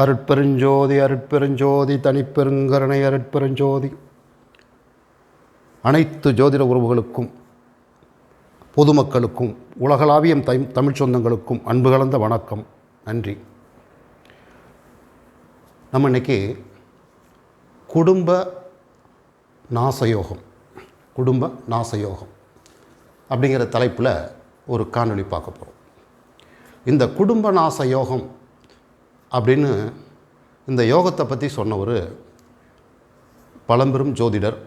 அருட்பெருஞ்சோதி அருட்பெருஞ்சோதி தனிப்பெருங்கருணை அருட்பெருஞ்சோதி. அனைத்து ஜோதிட உறவுகளுக்கும் பொதுமக்களுக்கும் உலகளாவிய தை தமிழ் சொந்தங்களுக்கும் அன்பு கலந்த வணக்கம். நன்றி. நம்ம இன்றைக்கி குடும்ப நாசயோகம் குடும்ப நாசயோகம் அப்படிங்கிற தலைப்பில் ஒரு காணொளி பார்க்க போகிறோம் இந்த குடும்ப நாச யோகம் அப்படின்னு இந்த யோகத்தை பற்றி சொன்னவர் பழம்பெரும் ஜோதிடர்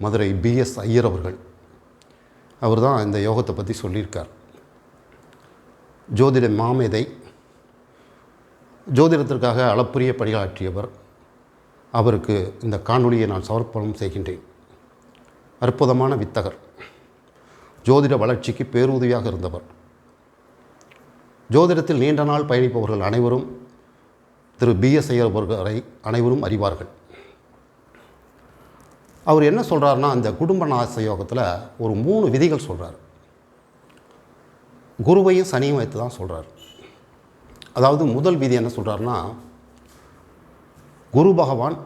மதுரை பிஎஸ் ஐயர் அவர்கள். அவர் தான் இந்த யோகத்தை பற்றி சொல்லியிருக்கார். ஜோதிட மாமேதை ஜோதிடத்திற்காக அளப்புரிய பணியாற்றியவர். அவருக்கு இந்த காணொளியை நான் சமர்ப்பணம் செய்கின்றேன். அற்புதமான வித்தகர். ஜோதிட வளர்ச்சிக்கு பேருதவியாக இருந்தவர். ஜோதிடத்தில் நீண்ட நாள் பயணிப்பவர்கள் அனைவரும் திரு பிஎஸ் ஐயர் அவர்களை அனைவரும் அறிவார்கள். அவர் என்ன சொல்கிறாருன்னா அந்த குடும்ப நாச யோகத்தில் ஒரு மூணு விதிகள் சொல்கிறார் குருவையும் சனியும் வைத்து தான் சொல்கிறார் அதாவது முதல் விதி என்ன சொல்கிறாருன்னா குரு பகவான்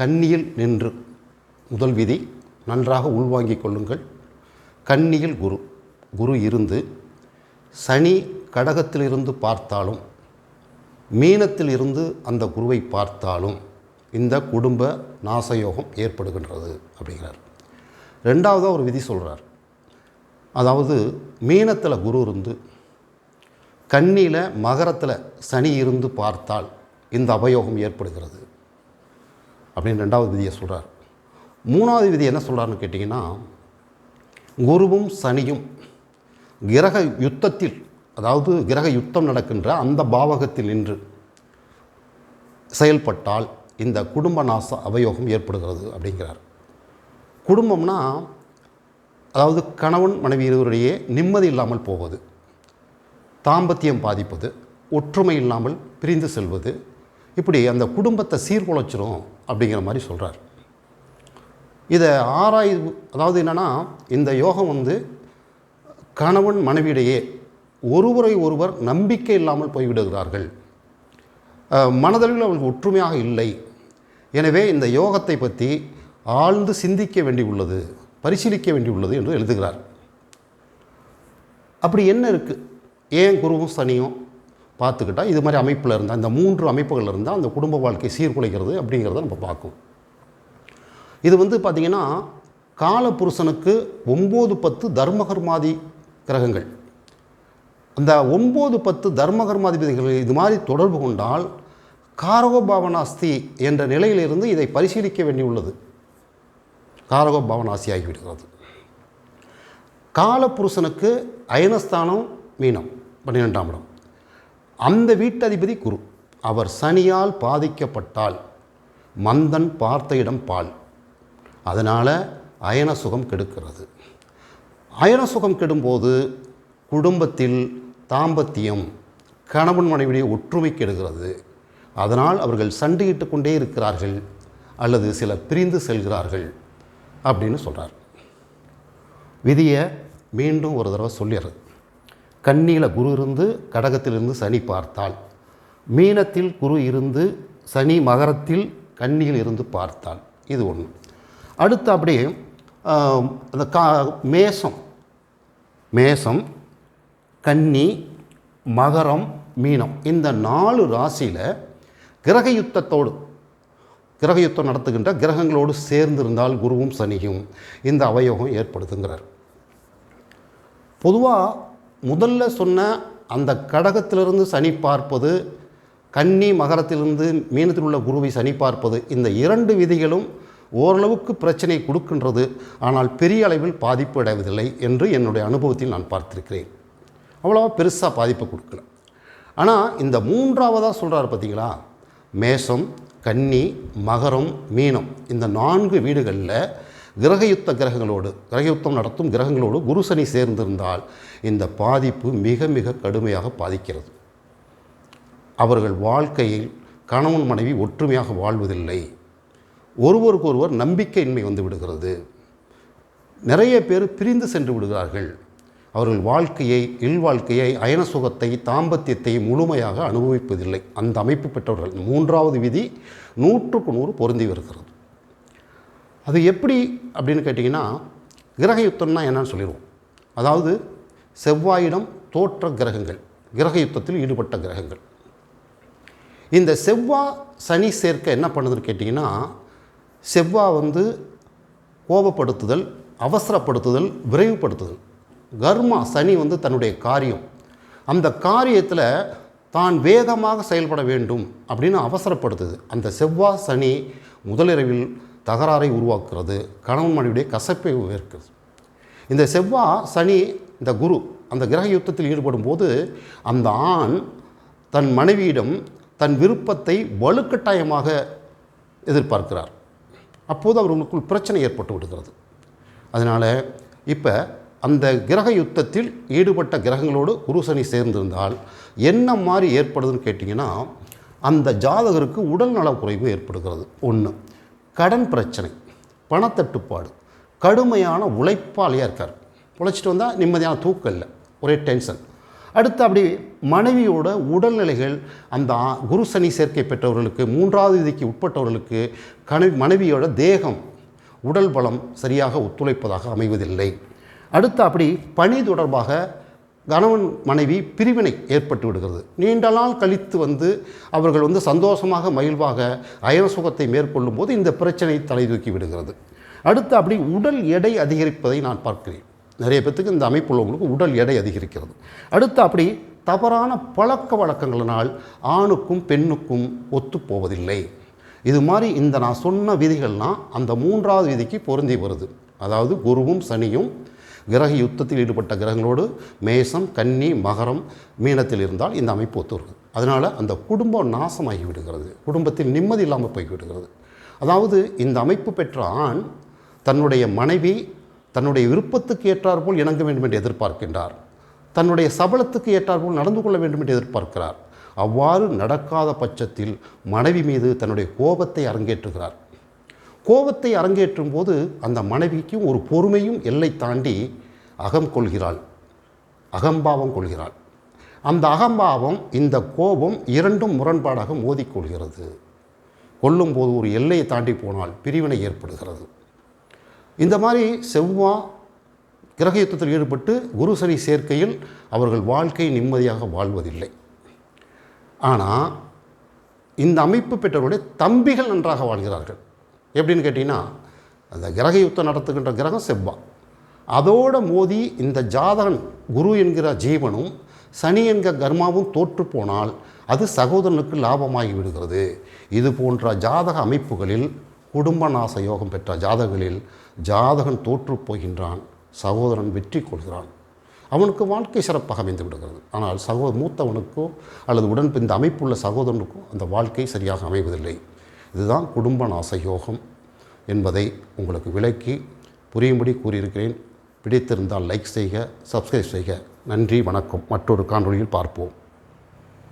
கன்னியில் நின்று முதல் விதி நன்றாக உள்வாங்கிக் கொள்ளுங்கள். கன்னியில் குரு குரு இருந்து சனி கடகத்திலிருந்து பார்த்தாலும் மீனத்தில் இருந்து அந்த குருவை பார்த்தாலும் இந்த குடும்ப நாசயோகம் ஏற்படுகின்றது அப்படிங்கிறார். ரெண்டாவதாக ஒரு விதி சொல்கிறார் அதாவது மீனத்தில் குரு இருந்து கண்ணியில் மகரத்தில் சனி இருந்து பார்த்தால் இந்த அபயோகம் ஏற்படுகிறது அப்படின்னு ரெண்டாவது விதியை சொல்கிறார் மூணாவது விதி என்ன சொல்கிறாருன்னு கேட்டிங்கன்னா குருவும் சனியும் கிரக யுத்தத்தில் அதாவது கிரக யுத்தம் நடக்கின்ற அந்த பாவகத்தில் நின்று செயல்பட்டால் இந்த குடும்ப நாச அவயோகம் ஏற்படுகிறது அப்படிங்கிறார். குடும்பம்னா அதாவது கணவன் மனைவி இருவரிடையே நிம்மதி இல்லாமல் போவது தாம்பத்தியம் பாதிப்பது ஒற்றுமை இல்லாமல் பிரிந்து செல்வது இப்படி அந்த குடும்பத்தை சீர்குலைச்சிரும் அப்படிங்கிற மாதிரி சொல்கிறார் இதை ஆராய்வு அதாவது என்னென்னா இந்த யோகம் வந்து கணவன் மனைவியிடையே ஒருவரை ஒருவர் நம்பிக்கை இல்லாமல் போய்விடுகிறார்கள். மனதளவில் அவர்கள் ஒற்றுமையாக இல்லை. எனவே இந்த யோகத்தை பற்றி ஆழ்ந்து சிந்திக்க வேண்டியுள்ளது பரிசீலிக்க வேண்டியுள்ளது என்று எழுதுகிறார். அப்படி என்ன இருக்குது ஏன் குருவும் சனியும் பார்த்துக்கிட்டால் இது மாதிரி அமைப்பில் இருந்தால் இந்த மூன்று அமைப்புகள் இருந்தால் அந்த குடும்ப வாழ்க்கை சீர்குலைக்கிறது அப்படிங்கிறத நம்ம பார்க்கும் இது வந்து பார்த்திங்கன்னா காலபுருஷனுக்கு ஒம்பது பத்து தர்மகர்மாதி கிரகங்கள். அந்த ஒம்பது பத்து தர்மகர்மாதிபதிகள் இது மாதிரி தொடர்பு கொண்டால் காரகோபாவனாஸ்தி என்ற நிலையிலிருந்து இதை பரிசீலிக்க வேண்டியுள்ளது. காரகோபாவனாசி ஆகிவிடுகிறது. காலபுருஷனுக்கு அயனஸ்தானம் மீனம் பன்னிரெண்டாம் இடம். அந்த வீட்டதிபதி குரு. அவர் சனியால் பாதிக்கப்பட்டால் மந்தன் பார்த்த இடம் பால். அதனால் அயன சுகம் கெடுக்கிறது. அயன சுகம் கெடும்போது குடும்பத்தில் தாம்பத்தியம் கணவன் மனைவிடைய ஒற்றுமை கெடுகிறது. அதனால் அவர்கள் சண்டையிட்டு கொண்டே இருக்கிறார்கள் அல்லது சிலர் பிரிந்து செல்கிறார்கள் அப்படின்னு சொல்கிறார் விதியை மீண்டும் ஒரு தடவை சொல்லிடுறது கண்ணியில் குரு இருந்து கடகத்திலிருந்து சனி பார்த்தால் மீனத்தில் குரு இருந்து சனி மகரத்தில் கண்ணியில் இருந்து பார்த்தால் இது ஒன்று அடுத்து அப்படியே அந்த கா மேசம். மேசம் கன்னி மகரம் மீனம். இந்த நாலு ராசியில் கிரக யுத்தத்தோடு கிரக யுத்தம் நடத்துகின்ற கிரகங்களோடு சேர்ந்திருந்தால் குருவும் சனியும் இந்த அவயோகம் ஏற்படுத்துங்கிறார் பொதுவாக முதல்ல சொன்ன அந்த கடகத்திலிருந்து சனி பார்ப்பது கன்னி மகரத்திலிருந்து மீனத்தில் உள்ள குருவை சனி பார்ப்பது இந்த இரண்டு விதிகளும் ஓரளவுக்கு பிரச்சனை கொடுக்கின்றது. ஆனால் பெரிய அளவில் பாதிப்பு அடைவதில்லை என்று என்னுடைய அனுபவத்தில் நான் பார்த்திருக்கிறேன். அவ்வளோவா பெருசாக பாதிப்பு கொடுக்கல. ஆனால் இந்த மூன்றாவதாக சொல்கிறார் பார்த்தீங்களா மேஷம் கன்னி மகரம் மீனம் இந்த நான்கு வீடுகளில் கிரகயுத்த கிரகங்களோடு கிரகயுத்தம் நடத்தும் கிரகங்களோடு குரு சனி சேர்ந்திருந்தால் இந்த பாதிப்பு மிக மிக கடுமையாக பாதிக்கிறது. அவர்கள் வாழ்க்கையில் கணவன் மனைவி ஒற்றுமையாக வாழ்வதில்லை. ஒருவருக்கொருவர் நம்பிக்கையின்மை வந்து விடுகிறது. நிறைய பேர் பிரிந்து சென்று விடுகிறார்கள். அவர்கள் வாழ்க்கையை இல்வாழ்க்கையை அயன சுகத்தை தாம்பத்தியத்தை முழுமையாக அனுபவிப்பதில்லை. அந்த அமைப்பு பெற்றவர்கள். மூன்றாவது விதி நூற்றுக்கு நூறு பொருந்தி வருகிறது. அது எப்படி அப்படின்னு கேட்டிங்கன்னா கிரக யுத்தம்னா என்னன்னு சொல்லிடுவோம். அதாவது செவ்வாயிடம் தோற்ற கிரகங்கள் கிரக யுத்தத்தில் ஈடுபட்ட கிரகங்கள். இந்த செவ்வாய் சனி சேர்க்கை என்ன பண்ணுதுன்னு கேட்டிங்கன்னா செவ்வாய் வந்து கோபப்படுத்துதல் அவசரப்படுத்துதல் விரைவுபடுத்துதல். கர்மா சனி வந்து தன்னுடைய காரியம். அந்த காரியத்தில் தான் வேகமாக செயல்பட வேண்டும் அப்படின்னு அவசரப்படுத்துது. அந்த செவ்வாய் சனி முதலிரவில் தகராறை உருவாக்குறது கணவன் மனைவியுடைய கசப்பை உயர்க்குது இந்த செவ்வாய் சனி இந்த குரு அந்த கிரக யுத்தத்தில் ஈடுபடும் போது அந்த ஆண் தன் மனைவியிடம் தன் விருப்பத்தை வலுக்கட்டாயமாக எதிர்பார்க்கிறார். அப்போது அவர்களுக்குள் பிரச்சனை ஏற்பட்டு விடுகிறது. அதனால் இப்போ அந்த கிரக யுத்தத்தில் ஈடுபட்ட கிரகங்களோடு குருசனி சேர்ந்திருந்தால் என்ன மாதிரி ஏற்படுதுன்னு கேட்டிங்கன்னா அந்த ஜாதகருக்கு உடல் நலக்குறைவு ஏற்படுகிறது. ஒன்று கடன் பிரச்சனை பணத்தட்டுப்பாடு கடுமையான உழைப்பாளியாக இருக்கார். உழைச்சிட்டு வந்தால் நிம்மதியான தூக்கம் இல்லை ஒரே டென்ஷன். அடுத்து அப்படி மனைவியோட உடல்நிலைகள் அந்த குரு சனி சேர்க்கை பெற்றவர்களுக்கு மூன்றாவது விதிக்கு உட்பட்டவர்களுக்கு கண மனைவியோட தேகம் உடல் பலம் சரியாக ஒத்துழைப்பதாக அமைவதில்லை. அடுத்து அப்படி பணி தொடர்பாக கணவன் மனைவி பிரிவினை ஏற்பட்டு விடுகிறது. நீண்ட நாள் கழித்து வந்து அவர்கள் வந்து சந்தோஷமாக மகிழ்வாக அயன சுகத்தை மேற்கொள்ளும் போது இந்த பிரச்சனை தலை தூக்கி விடுகிறது. அடுத்து அப்படி உடல் எடை அதிகரிப்பதை நான் பார்க்கிறேன். நிறைய பேத்துக்கு இந்த அமைப்பு உள்ளவங்களுக்கு உடல் எடை அதிகரிக்கிறது. அடுத்து அப்படி தவறான பழக்க வழக்கங்களினால் ஆணுக்கும் பெண்ணுக்கும் ஒத்துப்போவதில்லை இது மாதிரி இந்த நான் சொன்ன விதிகள்லாம் அந்த மூன்றாவது விதிக்கு பொருந்தி வருது. அதாவது குருவும் சனியும் கிரக யுத்தத்தில் ஈடுபட்ட கிரகங்களோடு மேசம் கன்னி மகரம் மீனத்தில் இருந்தால் இந்த அமைப்பு ஒத்து அதனால் அந்த குடும்பம் நாசமாகி விடுகிறது. குடும்பத்தில் நிம்மதி இல்லாமல் போய் விடுகிறது. அதாவது இந்த அமைப்பு பெற்ற ஆண் தன்னுடைய மனைவி தன்னுடைய விருப்பத்துக்கு ஏற்றாற்போல் இணங்க வேண்டும் என்று எதிர்பார்க்கின்றார். தன்னுடைய சபலத்துக்கு ஏற்றாற்போல் நடந்து கொள்ள வேண்டும் என்று எதிர்பார்க்கிறார். அவ்வாறு நடக்காத பட்சத்தில் மனைவி மீது தன்னுடைய கோபத்தை அரங்கேற்றுகிறார். கோபத்தை அரங்கேற்றும் போது அந்த மனைவிக்கும் ஒரு பொறுமையும் எல்லை தாண்டி அகம் கொள்கிறாள். அகம்பாவம் கொள்கிறாள். அந்த அகம்பாவம் இந்த கோபம் இரண்டும் முரண்பாடாக மோதிக்கொள்கிறது. கொல்லும்போது ஒரு எல்லையை தாண்டி போனால் பிரிவினை ஏற்படுகிறது. இந்த மாதிரி செவ்வா கிரக யுத்தத்தில் ஈடுபட்டு குரு சனி சேர்க்கையில் அவர்கள் வாழ்க்கை நிம்மதியாக வாழ்வதில்லை. ஆனால் இந்த அமைப்பு பெற்றவருடைய தம்பிகள் நன்றாக வாழ்கிறார்கள். எப்படின்னு கேட்டிங்கன்னா அந்த கிரக யுத்தம் நடத்துகின்ற கிரகம் செவ்வாய் அதோட மோதி இந்த ஜாதகன் குரு என்கிற ஜீவனும் சனி என்கிற கர்மாவும் தோற்று போனால் அது சகோதரனுக்கு லாபமாகி விடுகிறது. இது போன்ற ஜாதக அமைப்புகளில் குடும்ப நாச யோகம் பெற்ற ஜாதகங்களில் ஜாதகன் தோற்று போகின்றான் சகோதரன் வெற்றி கொள்கிறான். அவனுக்கு வாழ்க்கை சிறப்பாக அமைந்து விடுகிறது. ஆனால் சகோ மூத்தவனுக்கோ அல்லது உடன் இந்த அமைப்புள்ள சகோதரனுக்கோ அந்த வாழ்க்கை சரியாக அமைவதில்லை. இதுதான் குடும்ப நாசயோகம் என்பதை உங்களுக்கு விளக்கி புரியும்படி கூறியிருக்கிறேன். பிடித்திருந்தால் லைக் செய்க சப்ஸ்கிரைப் செய்க. நன்றி வணக்கம். மற்றொரு காணொலியில் பார்ப்போம்.